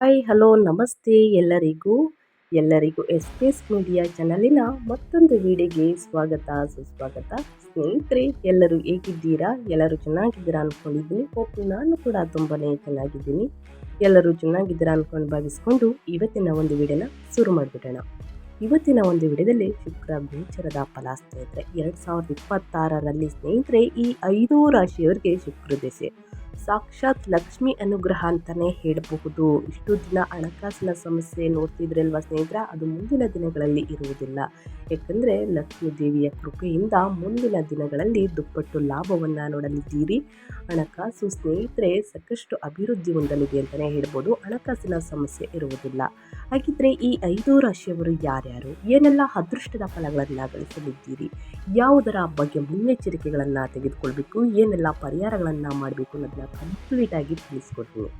Hi hello ನಮಸ್ತೆ ಎಲ್ಲರಿಗೂ. ಎಲ್ಲರಿಗೂ ಎಸ್ ಪಿ ಎಸ್ ಮೀಡಿಯಾ ಚಾನಲಿನ ಮತ್ತೊಂದು ವಿಡಿಯೋಗೆ ಸ್ವಾಗತ, ಸುಸ್ವಾಗತ. ಸ್ನೇಹಿತರೆ, ಎಲ್ಲರೂ ಹೇಗಿದ್ದೀರಾ? ಎಲ್ಲರೂ ಚೆನ್ನಾಗಿದ್ದೀರಾ ಅಂದ್ಕೊಂಡಿದ್ದೀನಿ ಹೋಪ್ ನಾನು ಕೂಡ ತುಂಬಾ ಚೆನ್ನಾಗಿದ್ದೀನಿ. ಎಲ್ಲರೂ ಚೆನ್ನಾಗಿದ್ದೀರಾ ಅಂದ್ಕೊಂಡು ಭಾವಿಸ್ಕೊಂಡು ಇವತ್ತಿನ ಒಂದು ವಿಡಿಯೋನ ಶುರು ಮಾಡಿಬಿಡೋಣ. ಇವತ್ತಿನ ಒಂದು ವಿಡಿಯೋದಲ್ಲಿ ಶುಕ್ರ ಗೋಚರದ ಫಲ ಸ್ನೇಹಿತರೆ ಎರಡು ಸಾವಿರದ ಇಪ್ಪತ್ತಾರರಲ್ಲಿ ಸ್ನೇಹಿತರೆ, ಈ ಐದು ರಾಶಿಯವರಿಗೆ ಶುಕ್ರ ದೆಸೆ ಸಾಕ್ಷಾತ್ ಲಕ್ಷ್ಮಿ ಅನುಗ್ರಹ ಅಂತಲೇ ಹೇಳಬಹುದು. ಇಷ್ಟು ದಿನ ಹಣಕಾಸಿನ ಸಮಸ್ಯೆ ನೋಡ್ತಿದ್ರಲ್ವ ಸ್ನೇಹಿತರ? ಅದು ಮುಂದಿನ ದಿನಗಳಲ್ಲಿ ಇರುವುದಿಲ್ಲ. ಯಾಕಂದರೆ ಲಕ್ಷ್ಮೀ ದೇವಿಯ ಕೃಪೆಯಿಂದ ಮುಂದಿನ ದಿನಗಳಲ್ಲಿ ದುಪ್ಪಟ್ಟು ಲಾಭವನ್ನು ನೋಡಲಿದ್ದೀರಿ. ಹಣಕಾಸು ಸ್ನೇಹಿತರೆ, ಸಾಕಷ್ಟು ಅಭಿವೃದ್ಧಿ ಹೊಂದಲಿದೆ ಅಂತಲೇ ಹೇಳ್ಬೋದು. ಹಣಕಾಸಿನ ಸಮಸ್ಯೆ ಇರುವುದಿಲ್ಲ. ಹಾಗಿದ್ರೆ ಈ ಐದು ರಾಶಿಯವರು ಯಾರ್ಯಾರು? ಏನೆಲ್ಲ ಅದೃಷ್ಟದ ಫಲಗಳನ್ನು ಗಳಿಸಲಿದ್ದೀರಿ? ಯಾವುದರ ಬಗ್ಗೆ ಮುನ್ನೆಚ್ಚರಿಕೆಗಳನ್ನು ತೆಗೆದುಕೊಳ್ಬೇಕು? ಏನೆಲ್ಲ ಪರಿಹಾರಗಳನ್ನು ಮಾಡಬೇಕು ಅನ್ನೋದನ್ನ ಕಂಪ್ಲೀಟಾಗಿ ತಿಳಿಸ್ಕೊಡ್ತೀನಿ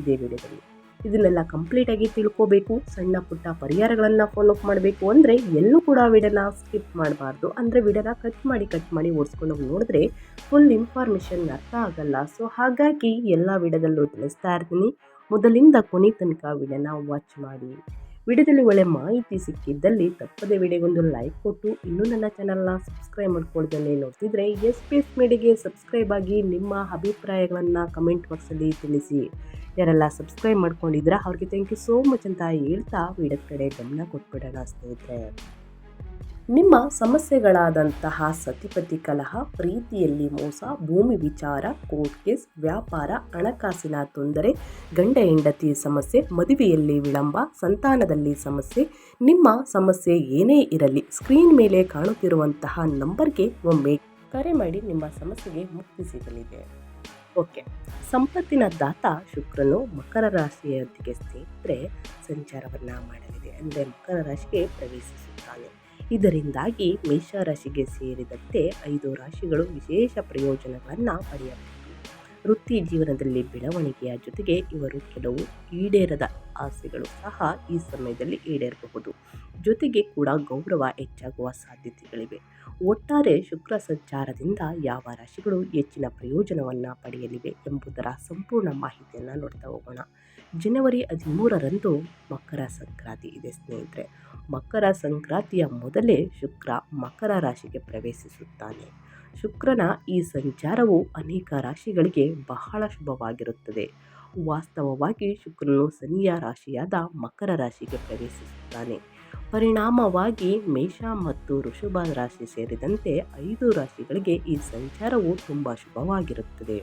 ಇದೇ ವಿಡಿಯೋದಲ್ಲಿ. ಇದನ್ನೆಲ್ಲ ಕಂಪ್ಲೀಟಾಗಿ ತಿಳ್ಕೋಬೇಕು, ಸಣ್ಣ ಪುಟ್ಟ ಪರಿಹಾರಗಳನ್ನು ಫಾಲೋ ಅಪ್ ಮಾಡಬೇಕು ಅಂದರೆ ಎಲ್ಲೂ ಕೂಡ ವಿಡನ ಸ್ಕಿಪ್ ಮಾಡಬಾರ್ದು. ಅಂದರೆ ವಿಡನ ಕಟ್ ಮಾಡಿ ಕಟ್ ಮಾಡಿ ಓಡಿಸ್ಕೊಂಡು ನೋಡಿದ್ರೆ ಫುಲ್ ಇನ್ಫಾರ್ಮೇಷನ್ ಅರ್ಥ ಆಗಲ್ಲ. ಸೊ ಹಾಗಾಗಿ ಎಲ್ಲ ವಿಡದಲ್ಲೂ ತಿಳಿಸ್ತಾ ಇರ್ತೀನಿ. ಮೊದಲಿಂದ ಕೊನೆ ತನಕ ವಿಡನ ವಾಚ್ ಮಾಡಿ. ವಿಡಿಯೋದಲ್ಲಿ ಒಳ್ಳೆ ಮಾಹಿತಿ ಸಿಕ್ಕಿದ್ದಲ್ಲಿ ತಪ್ಪದೆ ವಿಡಿಯೋಗೊಂದು ಲೈಕ್ ಕೊಟ್ಟು ಇನ್ನೂ ನನ್ನ ಚಾನಲ್ನ ಸಬ್ಸ್ಕ್ರೈಬ್ ಮಾಡ್ಕೊಳ್ಳೋದನ್ನೇ ನೋಡ್ತಿದ್ರೆ ಎಸ್ ಪಿ ಎಸ್ ಸಬ್ಸ್ಕ್ರೈಬ್ ಆಗಿ ನಿಮ್ಮ ಅಭಿಪ್ರಾಯಗಳನ್ನು ಕಮೆಂಟ್ ಬಾಕ್ಸಲ್ಲಿ ತಿಳಿಸಿ. ಯಾರೆಲ್ಲ ಸಬ್ಸ್ಕ್ರೈಬ್ ಮಾಡ್ಕೊಂಡಿದ್ದೀರಾ, ಅವ್ರಿಗೆ ಥ್ಯಾಂಕ್ ಯು ಸೋ ಮಚ್ ಅಂತ ಹೇಳ್ತಾ ವಿಡಿಯೋ ಕಡೆ ಗಮನ ಕೊಟ್ಬಿಡೋಣ ಸ್ನೇಹಿತರೆ. ನಿಮ್ಮ ಸಮಸ್ಯೆಗಳಾದಂತಹ ಸತಿಪತಿ ಕಲಹ, ಪ್ರೀತಿಯಲ್ಲಿ ಮೋಸ, ಭೂಮಿ ವಿಚಾರ, ಕೋರ್ಟ್ ಕೇಸ್, ವ್ಯಾಪಾರ, ಹಣಕಾಸಿನ ತೊಂದರೆ, ಗಂಡ ಹೆಂಡತಿ ಸಮಸ್ಯೆ, ಮದುವೆಯಲ್ಲಿ ವಿಳಂಬ, ಸಂತಾನದಲ್ಲಿ ಸಮಸ್ಯೆ, ನಿಮ್ಮ ಸಮಸ್ಯೆ ಏನೇ ಇರಲಿ, ಸ್ಕ್ರೀನ್ ಮೇಲೆ ಕಾಣುತ್ತಿರುವಂತಹ ನಂಬರ್ಗೆ ಒಮ್ಮೆ ಕರೆ ಮಾಡಿ ನಿಮ್ಮ ಸಮಸ್ಯೆಗೆ ಮುಕ್ತಿ ಸಿಗಲಿದೆ. ಓಕೆ. ಸಂಪತ್ತಿನ ದಾತ ಶುಕ್ರನು ಮಕರ ರಾಶಿಯೊಂದಿಗೆ ಸ್ನೇಹಿತರೆ ಸಂಚಾರವನ್ನು ಮಾಡಲಿದೆ. ಅಂದರೆ ಮಕರ ರಾಶಿಗೆ ಪ್ರವೇಶಿಸುತ್ತಾನೆ. ಇದರಿಂದಾಗಿ ಮೇಷರಾಶಿಗೆ ಸೇರಿದಂತೆ ಐದು ರಾಶಿಗಳು ವಿಶೇಷ ಪ್ರಯೋಜನಗಳನ್ನು ಪಡೆಯಬಹುದು. ವೃತ್ತಿ ಜೀವನದಲ್ಲಿ ಬೆಳವಣಿಗೆಯ ಜೊತೆಗೆ ಇವರು ಕೆಲವು ಈಡೇರದ ಆಸೆಗಳು ಸಹ ಈ ಸಮಯದಲ್ಲಿ ಈಡೇರಬಹುದು. ಜೊತೆಗೆ ಕೂಡ ಗೌರವ ಹೆಚ್ಚಾಗುವ ಸಾಧ್ಯತೆಗಳಿವೆ. ಒಟ್ಟಾರೆ ಶುಕ್ರ ಸಂಚಾರದಿಂದ ಯಾವ ರಾಶಿಗಳು ಹೆಚ್ಚಿನ ಪ್ರಯೋಜನವನ್ನು ಪಡೆಯಲಿವೆ ಎಂಬುದರ ಸಂಪೂರ್ಣ ಮಾಹಿತಿಯನ್ನು ನೋಡ್ತಾ ಹೋಗೋಣ. ಜನವರಿ ಹದಿಮೂರರಂದು ಮಕರ ಸಂಕ್ರಾಂತಿ ಇದೆ, ಸ್ನೇಹಿತರೆ. ಮಕರ ಸಂಕ್ರಾಂತಿಯ ಮೊದಲೇ ಶುಕ್ರ ಮಕರ ರಾಶಿಗೆ ಪ್ರವೇಶಿಸುತ್ತಾನೆ. ಶುಕ್ರನ ಈ ಸಂಚಾರವು ಅನೇಕ ರಾಶಿಗಳಿಗೆ ಬಹಳ ಶುಭವಾಗಿರುತ್ತದೆ. ವಾಸ್ತವವಾಗಿ ಶುಕ್ರನು ಶನಿಯ ರಾಶಿಯಾದ ಮಕರ ರಾಶಿಗೆ ಪ್ರವೇಶಿಸುತ್ತಾನೆ. ಪರಿಣಾಮವಾಗಿ ಮೇಷ ಮತ್ತು ಋಷಭ ರಾಶಿ ಸೇರಿದಂತೆ ಐದು ರಾಶಿಗಳಿಗೆ ಈ ಸಂಚಾರವು ತುಂಬ ಶುಭವಾಗಿರುತ್ತದೆ.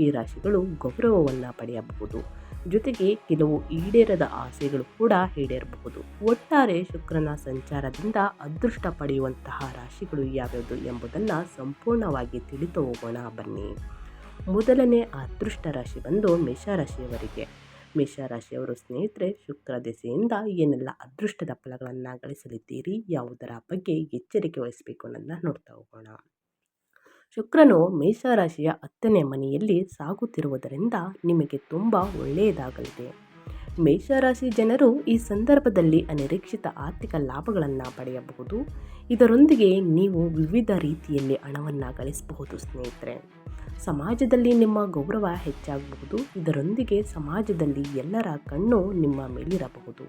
ಈ ರಾಶಿಗಳು ಗೌರವವನ್ನು ಪಡೆಯಬಹುದು. ಜೊತೆಗೆ ಕೆಲವು ಈಡೇರದ ಆಸೆಗಳು ಕೂಡ ಈಡೇರಬಹುದು. ಒಟ್ಟಾರೆ ಶುಕ್ರನ ಸಂಚಾರದಿಂದ ಅದೃಷ್ಟ ಪಡೆಯುವಂತಹ ರಾಶಿಗಳು ಯಾವ್ಯಾವುದು ಎಂಬುದನ್ನು ಸಂಪೂರ್ಣವಾಗಿ ತಿಳಿದು ಹೋಗೋಣ ಬನ್ನಿ. ಮೊದಲನೇ ಅದೃಷ್ಟ ರಾಶಿ ಬಂದು ಮೇಷರಾಶಿಯವರಿಗೆ ಮೇಷರಾಶಿಯವರು ಸ್ನೇಹಿತರೆ, ಶುಕ್ರ ದೆಸೆಯಿಂದ ಏನೆಲ್ಲ ಅದೃಷ್ಟದ ಫಲಗಳನ್ನು ಗಳಿಸಲಿದ್ದೀರಿ, ಯಾವುದರ ಬಗ್ಗೆ ಎಚ್ಚರಿಕೆ ವಹಿಸಬೇಕು ಅನ್ನೋದನ್ನ ನೋಡ್ತಾ ಹೋಗೋಣ. ಶುಕ್ರನು ಮೇಷರಾಶಿಯ ಹತ್ತನೇ ಮನೆಯಲ್ಲಿ ಸಾಗುತ್ತಿರುವುದರಿಂದ ನಿಮಗೆ ತುಂಬ ಒಳ್ಳೆಯದಾಗಲಿದೆ. ಮೇಷರಾಶಿ ಜನರು ಈ ಸಂದರ್ಭದಲ್ಲಿ ಅನಿರೀಕ್ಷಿತ ಆರ್ಥಿಕ ಲಾಭಗಳನ್ನು ಪಡೆಯಬಹುದು. ಇದರೊಂದಿಗೆ ನೀವು ವಿವಿಧ ರೀತಿಯಲ್ಲಿ ಹಣವನ್ನು ಗಳಿಸಬಹುದು ಸ್ನೇಹಿತರೆ. ಸಮಾಜದಲ್ಲಿ ನಿಮ್ಮ ಗೌರವ ಹೆಚ್ಚಾಗಬಹುದು. ಇದರೊಂದಿಗೆ ಸಮಾಜದಲ್ಲಿ ಎಲ್ಲರ ಕಣ್ಣು ನಿಮ್ಮ ಮೇಲಿರಬಹುದು.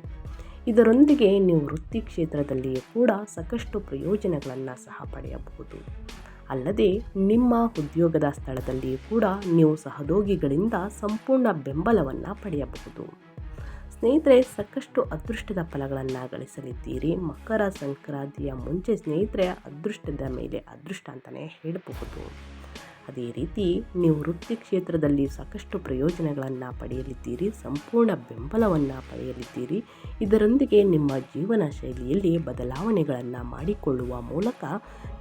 ಇದರೊಂದಿಗೆ ನೀವು ವೃತ್ತಿ ಕ್ಷೇತ್ರದಲ್ಲಿಯೂ ಕೂಡ ಸಾಕಷ್ಟು ಪ್ರಯೋಜನಗಳನ್ನು ಸಹ ಪಡೆಯಬಹುದು. ಅಲ್ಲದೆ ನಿಮ್ಮ ಉದ್ಯೋಗದ ಸ್ಥಳದಲ್ಲಿ ಕೂಡ ನೀವು ಸಹೋದ್ಯೋಗಿಗಳಿಂದ ಸಂಪೂರ್ಣ ಬೆಂಬಲವನ್ನು ಪಡೆಯಬಹುದು. ಸ್ನೇಹಿತರೆ, ಸಾಕಷ್ಟು ಅದೃಷ್ಟದ ಫಲಗಳನ್ನು ಗಳಿಸಲಿದ್ದೀರಿ. ಮಕರ ಸಂಕ್ರಾಂತಿಯ ಮುಂಚೆ ಸ್ನೇಹಿತರೆ, ಅದೃಷ್ಟದ ಮೇಲೆ ಅದೃಷ್ಟ ಅಂತಲೇ ಹೇಳಬಹುದು. ಅದೇ ರೀತಿ ನೀವು ವೃತ್ತಿ ಕ್ಷೇತ್ರದಲ್ಲಿ ಸಾಕಷ್ಟು ಪ್ರಯೋಜನಗಳನ್ನು ಪಡೆಯಲಿದ್ದೀರಿ, ಸಂಪೂರ್ಣ ಬೆಂಬಲವನ್ನು ಪಡೆಯಲಿದ್ದೀರಿ. ಇದರೊಂದಿಗೆ ನಿಮ್ಮ ಜೀವನ ಶೈಲಿಯಲ್ಲಿ ಬದಲಾವಣೆಗಳನ್ನು ಮಾಡಿಕೊಳ್ಳುವ ಮೂಲಕ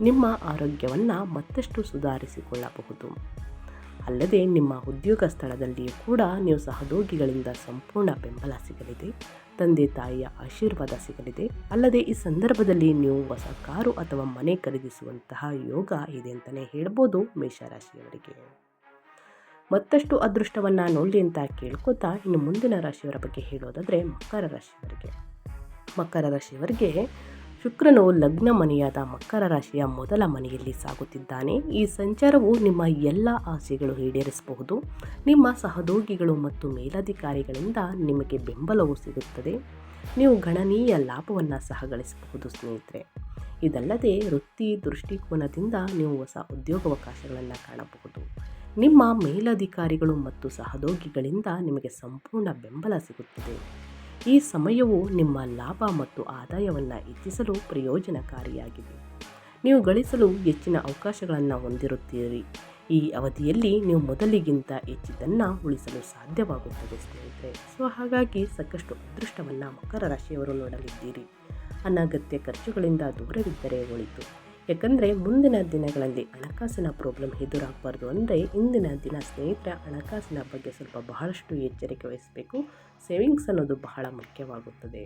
ನಿಮ್ಮ ಆರೋಗ್ಯವನ್ನು ಮತ್ತಷ್ಟು ಸುಧಾರಿಸಿಕೊಳ್ಳಬಹುದು. ಅಲ್ಲದೆ ನಿಮ್ಮ ಉದ್ಯೋಗ ಸ್ಥಳದಲ್ಲಿಯೂ ಕೂಡ ನೀವು ಸಹೋದ್ಯೋಗಿಗಳಿಂದ ಸಂಪೂರ್ಣ ಬೆಂಬಲ ಸಿಗಲಿದೆ. ತಂದೆ ತಾಯಿಯ ಆಶೀರ್ವಾದ ಸಿಗಲಿದೆ. ಅಲ್ಲದೆ ಈ ಸಂದರ್ಭದಲ್ಲಿ ನೀವು ಹೊಸ ಕಾರು ಅಥವಾ ಮನೆ ಖರೀದಿಸುವಂತಹ ಯೋಗ ಇದೆ ಅಂತಲೇ ಹೇಳ್ಬೋದು ಮೇಷರಾಶಿಯವರಿಗೆ. ಮತ್ತಷ್ಟು ಅದೃಷ್ಟವನ್ನು ನೋಡಲಿ ಅಂತ ಕೇಳ್ಕೊತಾ ಇನ್ನು ಮುಂದಿನ ರಾಶಿಯವರ ಬಗ್ಗೆ ಹೇಳೋದಾದರೆ ಮಕರ ರಾಶಿಯವರಿಗೆ. ಮಕರ ರಾಶಿಯವರಿಗೆ ಶುಕ್ರನು ಲಗ್ನ ಮನೆಯಾದ ಮಕರ ರಾಶಿಯ ಮೊದಲ ಮನೆಯಲ್ಲಿ ಸಾಗುತ್ತಿದ್ದಾನೆ. ಈ ಸಂಚಾರವು ನಿಮ್ಮ ಎಲ್ಲ ಆಸೆಗಳು ಈಡೇರಿಸಬಹುದು. ನಿಮ್ಮ ಸಹೋದ್ಯೋಗಿಗಳು ಮತ್ತು ಮೇಲಧಿಕಾರಿಗಳಿಂದ ನಿಮಗೆ ಬೆಂಬಲವು ಸಿಗುತ್ತದೆ. ನೀವು ಗಣನೀಯ ಲಾಭವನ್ನು ಸಹ ಗಳಿಸಬಹುದು ಸ್ನೇಹಿತರೆ. ಇದಲ್ಲದೆ ವೃತ್ತಿ ದೃಷ್ಟಿಕೋನದಿಂದ ನೀವು ಹೊಸ ಉದ್ಯೋಗಾವಕಾಶಗಳನ್ನು ಕಾಣಬಹುದು. ನಿಮ್ಮ ಮೇಲಧಿಕಾರಿಗಳು ಮತ್ತು ಸಹೋದ್ಯೋಗಿಗಳಿಂದ ನಿಮಗೆ ಸಂಪೂರ್ಣ ಬೆಂಬಲ ಸಿಗುತ್ತದೆ. ಈ ಸಮಯವು ನಿಮ್ಮ ಲಾಭ ಮತ್ತು ಆದಾಯವನ್ನು ಹೆಚ್ಚಿಸಲು ಪ್ರಯೋಜನಕಾರಿಯಾಗಿದೆ. ನೀವು ಗಳಿಸಲು ಹೆಚ್ಚಿನ ಅವಕಾಶಗಳನ್ನು ಹೊಂದಿರುತ್ತೀರಿ. ಈ ಅವಧಿಯಲ್ಲಿ ನೀವು ಮೊದಲಿಗಿಂತ ಹೆಚ್ಚಿದ್ದನ್ನು ಉಳಿಸಲು ಸಾಧ್ಯವಾಗುತ್ತದೆ ಸ್ನೇಹಿತರೆ. ಸೊ, ಹಾಗಾಗಿ ಸಾಕಷ್ಟು ಅದೃಷ್ಟವನ್ನು ಮಕರ ರಾಶಿಯವರು ನೋಡಲಿದ್ದೀರಿ. ಅನಗತ್ಯ ಖರ್ಚುಗಳಿಂದ ದೂರವಿದ್ದರೆ ಒಳಿತು. ಯಾಕಂದರೆ ಮುಂದಿನ ದಿನಗಳಲ್ಲಿ ಹಣಕಾಸಿನ ಪ್ರಾಬ್ಲಮ್ ಎದುರಾಗಬಾರ್ದು ಅಂದರೆ ಇಂದಿನ ದಿನ ಸ್ನೇಹಿತರ ಹಣಕಾಸಿನ ಬಗ್ಗೆ ಸ್ವಲ್ಪ ಬಹಳಷ್ಟು ಎಚ್ಚರಿಕೆ ವಹಿಸಬೇಕು. ಸೇವಿಂಗ್ಸ್ ಅನ್ನೋದು ಬಹಳ ಮುಖ್ಯವಾಗುತ್ತದೆ.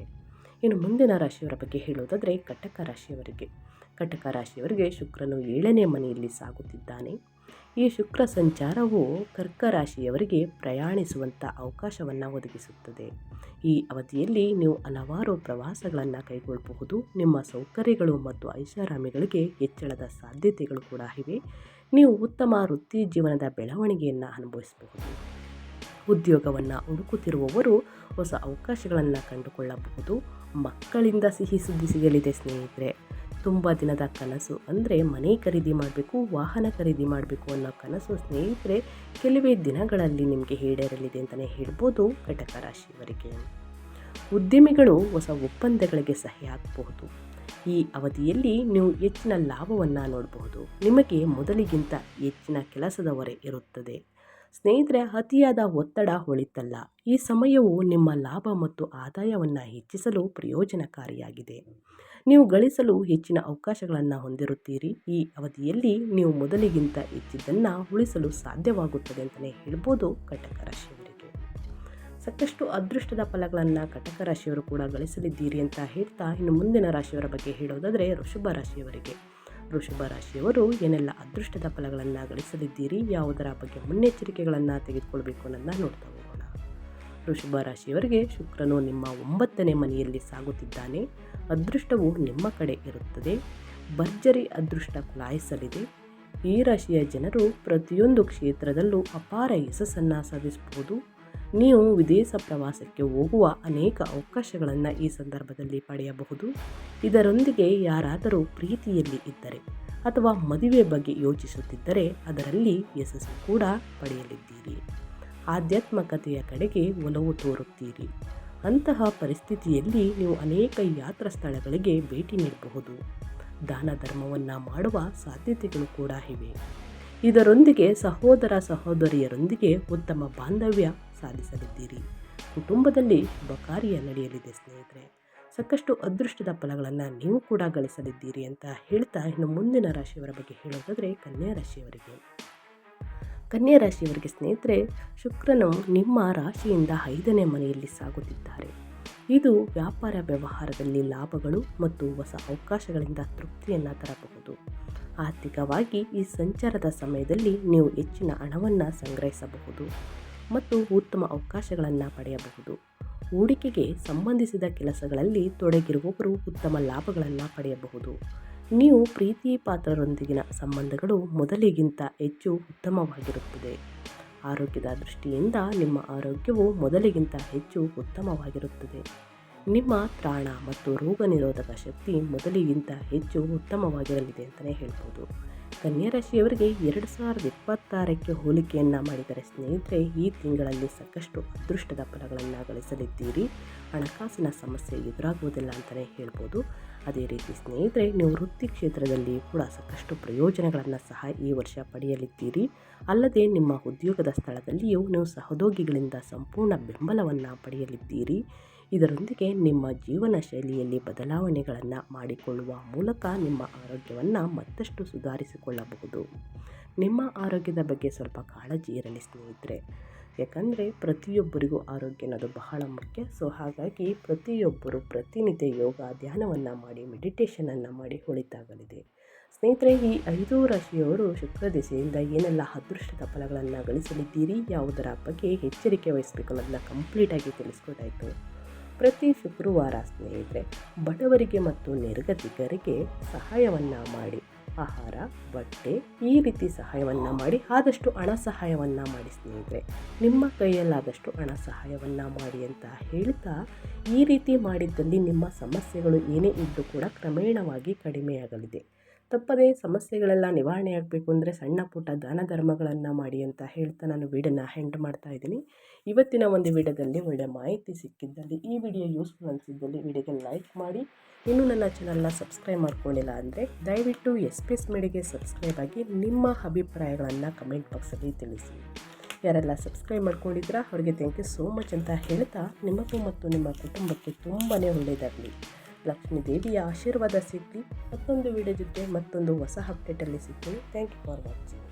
ಇನ್ನು ಮುಂದಿನ ರಾಶಿಯವರ ಬಗ್ಗೆ ಹೇಳೋದಾದರೆ ಕಟಕ ರಾಶಿಯವರಿಗೆ. ಕಟಕ ರಾಶಿಯವರಿಗೆ ಶುಕ್ರನು ಏಳನೇ ಮನೆಯಲ್ಲಿ ಸಾಗುತ್ತಿದ್ದಾನೆ. ಈ ಶುಕ್ರ ಸಂಚಾರವು ಕರ್ಕ ರಾಶಿಯವರಿಗೆ ಪ್ರಯಾಣಿಸುವಂಥ ಅವಕಾಶವನ್ನು ಒದಗಿಸುತ್ತದೆ. ಈ ಅವಧಿಯಲ್ಲಿ ನೀವು ಹಲವಾರು ಪ್ರವಾಸಗಳನ್ನು ಕೈಗೊಳ್ಳಬಹುದು. ನಿಮ್ಮ ಸೌಕರ್ಯಗಳು ಮತ್ತು ಐಷಾರಾಮಿಗಳಿಗೆ ಹೆಚ್ಚಳದ ಸಾಧ್ಯತೆಗಳು ಕೂಡ ಇವೆ. ನೀವು ಉತ್ತಮ ವೃತ್ತಿ ಜೀವನದ ಬೆಳವಣಿಗೆಯನ್ನು ಅನುಭವಿಸಬಹುದು. ಉದ್ಯೋಗವನ್ನು ಹುಡುಕುತ್ತಿರುವವರು ಹೊಸ ಅವಕಾಶಗಳನ್ನು ಕಂಡುಕೊಳ್ಳಬಹುದು. ಮಕ್ಕಳಿಂದ ಸಿಹಿ ಸುದ್ದಿ ಸಿಗಲಿದೆ ಸ್ನೇಹಿತರೆ. ತುಂಬ ದಿನದ ಕನಸು. ಅಂದರೆ ಮನೆ ಖರೀದಿ ಮಾಡಬೇಕು, ವಾಹನ ಖರೀದಿ ಮಾಡಬೇಕು ಅನ್ನೋ ಕನಸು ಸ್ನೇಹಿತರೆ, ಕೆಲವೇ ದಿನಗಳಲ್ಲಿ ನಿಮಗೆ ಈಡೇರಲಿದೆ ಅಂತಲೇ ಹೇಳ್ಬೋದು ಘಟಕ ರಾಶಿಯವರಿಗೆ. ಉದ್ಯಮಿಗಳು ಹೊಸ ಒಪ್ಪಂದಗಳಿಗೆ ಸಹಿ ಹಾಕಬಹುದು. ಈ ಅವಧಿಯಲ್ಲಿ ನೀವು ಹೆಚ್ಚಿನ ಲಾಭವನ್ನು ನೋಡಬಹುದು. ನಿಮಗೆ ಮೊದಲಿಗಿಂತ ಹೆಚ್ಚಿನ ಕೆಲಸದ ಹೊರೆ ಇರುತ್ತದೆ. ಸ್ನೇಹಿತರೆ, ಅತಿಯಾದ ಒತ್ತಡ ಹೊಳಿತಲ್ಲ. ಈ ಸಮಯವು ನಿಮ್ಮ ಲಾಭ ಮತ್ತು ಆದಾಯವನ್ನು ಹೆಚ್ಚಿಸಲು ಪ್ರಯೋಜನಕಾರಿಯಾಗಿದೆ. ನೀವು ಗಳಿಸಲು ಹೆಚ್ಚಿನ ಅವಕಾಶಗಳನ್ನು ಹೊಂದಿರುತ್ತೀರಿ. ಈ ಅವಧಿಯಲ್ಲಿ ನೀವು ಮೊದಲಿಗಿಂತ ಹೆಚ್ಚಿದ್ದನ್ನು ಉಳಿಸಲು ಸಾಧ್ಯವಾಗುತ್ತದೆ ಅಂತಲೇ ಹೇಳ್ಬೋದು ಕಟಕ ರಾಶಿಯವರಿಗೆ. ಸಾಕಷ್ಟು ಅದೃಷ್ಟದ ಫಲಗಳನ್ನು ಕಟಕ ರಾಶಿಯವರು ಕೂಡ ಗಳಿಸಲಿದ್ದೀರಿ ಅಂತ ಹೇಳ್ತಾ ಇನ್ನು ಮುಂದಿನ ರಾಶಿಯವರ ಬಗ್ಗೆ ಹೇಳೋದಾದರೆ ಋಷಭ ರಾಶಿಯವರಿಗೆ. ವೃಷಭ ರಾಶಿಯವರು ಏನೆಲ್ಲ ಅದೃಷ್ಟದ ಫಲಗಳನ್ನು ಗಳಿಸಲಿದ್ದೀರಿ ಯಾವುದರ ಬಗ್ಗೆ ಮುನ್ನೆಚ್ಚರಿಕೆಗಳನ್ನು ತೆಗೆದುಕೊಳ್ಬೇಕು ಅನ್ನೋದನ್ನ ನೋಡ್ತಾ ಹೋಗೋಣ. ವೃಷಭ ರಾಶಿಯವರಿಗೆ ಶುಕ್ರನು ನಿಮ್ಮ ಒಂಬತ್ತನೇ ಮನೆಯಲ್ಲಿ ಸಾಗುತ್ತಿದ್ದಾನೆ. ಅದೃಷ್ಟವು ನಿಮ್ಮ ಕಡೆ ಇರುತ್ತದೆ. ಭರ್ಜರಿ ಅದೃಷ್ಟ ಕುಲಾಯಿಸಲಿದೆ. ಈ ರಾಶಿಯ ಜನರು ಪ್ರತಿಯೊಂದು ಕ್ಷೇತ್ರದಲ್ಲೂ ಅಪಾರ ಯಶಸ್ಸನ್ನು ಸಾಧಿಸಬಹುದು ನೀವು ವಿದೇಶ ಪ್ರವಾಸಕ್ಕೆ ಹೋಗುವ ಅನೇಕ ಅವಕಾಶಗಳನ್ನು ಈ ಸಂದರ್ಭದಲ್ಲಿ ಪಡೆಯಬಹುದು. ಇದರೊಂದಿಗೆ ಯಾರಾದರೂ ಪ್ರೀತಿಯಲ್ಲಿ ಇದ್ದರೆ ಅಥವಾ ಮದುವೆ ಬಗ್ಗೆ ಯೋಚಿಸುತ್ತಿದ್ದರೆ ಅದರಲ್ಲಿ ಯಶಸ್ಸು ಕೂಡ ಪಡೆಯಲಿದ್ದೀರಿ. ಆಧ್ಯಾತ್ಮಕತೆಯ ಕಡೆಗೆ ಒಲವು ತೋರುತ್ತೀರಿ. ಅಂತಹ ಪರಿಸ್ಥಿತಿಯಲ್ಲಿ ನೀವು ಅನೇಕ ಯಾತ್ರಾ ಸ್ಥಳಗಳಿಗೆ ಭೇಟಿ ನೀಡಬಹುದು. ದಾನ ಧರ್ಮವನ್ನು ಮಾಡುವ ಸಾಧ್ಯತೆಗಳು ಕೂಡ ಇವೆ. ಇದರೊಂದಿಗೆ ಸಹೋದರ ಸಹೋದರಿಯರೊಂದಿಗೆ ಉತ್ತಮ ಬಾಂಧವ್ಯ ಸಾಧಿಸಲಿದ್ದೀರಿ. ಕುಟುಂಬದಲ್ಲಿ ಶುಭ ಕಾರ್ಯ ನಡೆಯಲಿದೆ ಸ್ನೇಹಿತರೆ. ಸಾಕಷ್ಟು ಅದೃಷ್ಟದ ಫಲಗಳನ್ನು ನೀವು ಕೂಡ ಗಳಿಸಲಿದ್ದೀರಿ ಅಂತ ಹೇಳ್ತಾ ಇನ್ನು ಮುಂದಿನ ರಾಶಿಯವರ ಬಗ್ಗೆ ಹೇಳೋದಾದರೆ ಕನ್ಯಾ ರಾಶಿಯವರಿಗೆ. ಕನ್ಯಾ ರಾಶಿಯವರಿಗೆ ಸ್ನೇಹಿತರೆ, ಶುಕ್ರನು ನಿಮ್ಮ ರಾಶಿಯಿಂದ ಐದನೇ ಮನೆಯಲ್ಲಿ ಸಾಗುತ್ತಿದ್ದಾರೆ. ಇದು ವ್ಯಾಪಾರ ವ್ಯವಹಾರದಲ್ಲಿ ಲಾಭಗಳು ಮತ್ತು ಹೊಸ ಅವಕಾಶಗಳಿಂದ ತೃಪ್ತಿಯನ್ನು ತರಬಹುದು. ಆರ್ಥಿಕವಾಗಿ ಈ ಸಂಚಾರದ ಸಮಯದಲ್ಲಿ ನೀವು ಹೆಚ್ಚಿನ ಹಣವನ್ನು ಸಂಗ್ರಹಿಸಬಹುದು. ಮತ್ತು ಉತ್ತಮ ಅವಕಾಶಗಳನ್ನು ಪಡೆಯಬಹುದು. ಹೂಡಿಕೆಗೆ ಸಂಬಂಧಿಸಿದ ಕೆಲಸಗಳಲ್ಲಿ ತೊಡಗಿರುವವರು ಉತ್ತಮ ಲಾಭಗಳನ್ನು ಪಡೆಯಬಹುದು. ನೀವು ಪ್ರೀತಿ ಪಾತ್ರರೊಂದಿಗಿನ ಸಂಬಂಧಗಳು ಮೊದಲಿಗಿಂತ ಹೆಚ್ಚು ಉತ್ತಮವಾಗಿರುತ್ತದೆ. ಆರೋಗ್ಯದ ದೃಷ್ಟಿಯಿಂದ ನಿಮ್ಮ ಆರೋಗ್ಯವು ಮೊದಲಿಗಿಂತ ಹೆಚ್ಚು ಉತ್ತಮವಾಗಿರುತ್ತದೆ. ನಿಮ್ಮ ತ್ರಾಣ ಮತ್ತು ರೋಗ ನಿರೋಧಕ ಶಕ್ತಿ ಮೊದಲಿಗಿಂತ ಹೆಚ್ಚು ಉತ್ತಮವಾಗಿರಲಿದೆ ಅಂತಲೇ ಹೇಳ್ಬೋದು. ಕನ್ಯಾ ರಾಶಿಯವರಿಗೆ ಎರಡು ಸಾವಿರದ ಇಪ್ಪತ್ತಾರಕ್ಕೆ ಹೋಲಿಕೆಯನ್ನು ಮಾಡಿದರೆ ಸ್ನೇಹಿತರೆ, ಈ ತಿಂಗಳಲ್ಲಿ ಸಾಕಷ್ಟು ಅದೃಷ್ಟದ ಫಲಗಳನ್ನು ಗಳಿಸಲಿದ್ದೀರಿ. ಹಣಕಾಸಿನ ಸಮಸ್ಯೆ ಎದುರಾಗುವುದಿಲ್ಲ ಅಂತಲೇ ಹೇಳ್ಬೋದು. ಅದೇ ರೀತಿ ಸ್ನೇಹಿತರೆ, ನೀವು ವೃತ್ತಿ ಕ್ಷೇತ್ರದಲ್ಲಿ ಕೂಡ ಸಾಕಷ್ಟು ಪ್ರಯೋಜನಗಳನ್ನು ಸಹ ಈ ವರ್ಷ ಪಡೆಯಲಿದ್ದೀರಿ. ಅಲ್ಲದೆ ನಿಮ್ಮ ಉದ್ಯೋಗದ ಸ್ಥಳದಲ್ಲಿಯೂ ನೀವು ಸಹೋದ್ಯೋಗಿಗಳಿಂದ ಸಂಪೂರ್ಣ ಬೆಂಬಲವನ್ನು ಪಡೆಯಲಿದ್ದೀರಿ. ಇದರೊಂದಿಗೆ ನಿಮ್ಮ ಜೀವನ ಶೈಲಿಯಲ್ಲಿ ಬದಲಾವಣೆಗಳನ್ನು ಮಾಡಿಕೊಳ್ಳುವ ಮೂಲಕ ನಿಮ್ಮ ಆರೋಗ್ಯವನ್ನು ಮತ್ತಷ್ಟು ಸುಧಾರಿಸಿಕೊಳ್ಳಬಹುದು. ನಿಮ್ಮ ಆರೋಗ್ಯದ ಬಗ್ಗೆ ಸ್ವಲ್ಪ ಕಾಳಜಿ ಇರಲಿ ಸ್ನೇಹಿತರೆ. ಯಾಕಂದರೆ ಪ್ರತಿಯೊಬ್ಬರಿಗೂ ಆರೋಗ್ಯ ಅನ್ನೋದು ಬಹಳ ಮುಖ್ಯ. ಸೊ, ಹಾಗಾಗಿ ಪ್ರತಿಯೊಬ್ಬರು ಪ್ರತಿನಿತ್ಯ ಯೋಗ ಧ್ಯಾನವನ್ನು ಮಾಡಿ ಮೆಡಿಟೇಷನನ್ನು ಮಾಡಿ ಒಳಿತಾಗಲಿದೆ ಸ್ನೇಹಿತರೆ, ಈ ಐದು ರಾಶಿಯವರು ಶುಕ್ರ ದಿಸೆಯಿಂದ ಏನೆಲ್ಲ ಅದೃಷ್ಟದ ಫಲಗಳನ್ನು ಗಳಿಸಲಿದ್ದೀರಿ, ಯಾವುದರ ಬಗ್ಗೆ ಎಚ್ಚರಿಕೆ ವಹಿಸಬೇಕು ಅನ್ನೋದನ್ನ ಕಂಪ್ಲೀಟಾಗಿ ತಿಳಿಸ್ಕೊಟ್ಟಾಯಿತು ಪ್ರತಿ ಶುಕ್ರವಾರ ಸ್ನೇಹಿತರೆ, ಬಡವರಿಗೆ ಮತ್ತು ನಿರ್ಗತಿಕರಿಗೆ ಸಹಾಯವನ್ನು ಮಾಡಿ. ಆಹಾರ, ಬಟ್ಟೆ, ಈ ರೀತಿ ಸಹಾಯವನ್ನು ಮಾಡಿ, ಆದಷ್ಟು ಹಣ ಸಹಾಯವನ್ನು ಮಾಡಿ ಸ್ನೇಹಿತರೆ. ನಿಮ್ಮ ಕೈಯಲ್ಲಾದಷ್ಟು ಹಣ ಸಹಾಯವನ್ನು ಮಾಡಿ ಅಂತ ಹೇಳ್ತಾ, ಈ ರೀತಿ ಮಾಡಿದ್ದಲ್ಲಿ ನಿಮ್ಮ ಸಮಸ್ಯೆಗಳು ಏನೇ ಇದ್ದು ಕೂಡ ಕ್ರಮೇಣವಾಗಿ ಕಡಿಮೆಯಾಗಲಿದೆ ತಪ್ಪದೇ ಸಮಸ್ಯೆಗಳೆಲ್ಲ ನಿವಾರಣೆ ಆಗಬೇಕು ಅಂದರೆ ಸಣ್ಣ ಪುಟ್ಟ ದಾನ ಧರ್ಮಗಳನ್ನು ಮಾಡಿ ಅಂತ ಹೇಳ್ತಾ ನಾನು ವೀಡಿಯೋನ ಹೆಂಡ್ ಮಾಡ್ತಾ ಇದ್ದೀನಿ. ಇವತ್ತಿನ ಒಂದು ವಿಡಿಯೋದಲ್ಲಿ ಒಳ್ಳೆಯ ಮಾಹಿತಿ ಸಿಕ್ಕಿದ್ದಲ್ಲಿ, ಈ ವಿಡಿಯೋ ಯೂಸ್ಫುಲ್ ಅನಿಸಿದ್ದಲ್ಲಿ ವಿಡಿಯೋಗೆ ಲೈಕ್ ಮಾಡಿ. ಇನ್ನೂ ನನ್ನ ಚಾನಲ್ನ ಸಬ್ಸ್ಕ್ರೈಬ್ ಮಾಡ್ಕೊಂಡಿಲ್ಲ ಅಂದರೆ ದಯವಿಟ್ಟು ಎಸ್ ಪಿ ಎಸ್ ಮೇಡಿಗೆ ಸಬ್ಸ್ಕ್ರೈಬ್ ಆಗಿ ನಿಮ್ಮ ಅಭಿಪ್ರಾಯಗಳನ್ನು ಕಮೆಂಟ್ ಬಾಕ್ಸಲ್ಲಿ ತಿಳಿಸಿ. ಯಾರೆಲ್ಲ ಸಬ್ಸ್ಕ್ರೈಬ್ ಮಾಡ್ಕೊಂಡಿದ್ದೀರಾ, ಅವರಿಗೆ ಥ್ಯಾಂಕ್ ಯು ಸೋ ಮಚ್ ಅಂತ ಹೇಳ್ತಾ ನಿಮಗೂ ಮತ್ತು ನಿಮ್ಮ ಕುಟುಂಬಕ್ಕೆ ತುಂಬಾ ಒಳ್ಳೆಯದಾಗಲಿ. ಲಕ್ಷ್ಮೀ ದೇವಿಯ ಆಶೀರ್ವಾದ ಸಿಗಲಿ. ಮತ್ತೊಂದು ವಿಡಿಯೋ ಜೊತೆ ಮತ್ತೊಂದು ಹೊಸ ಅಪ್ಡೇಟಲ್ಲಿ ಸಿಗ್ತೀನಿ. Thank you for watching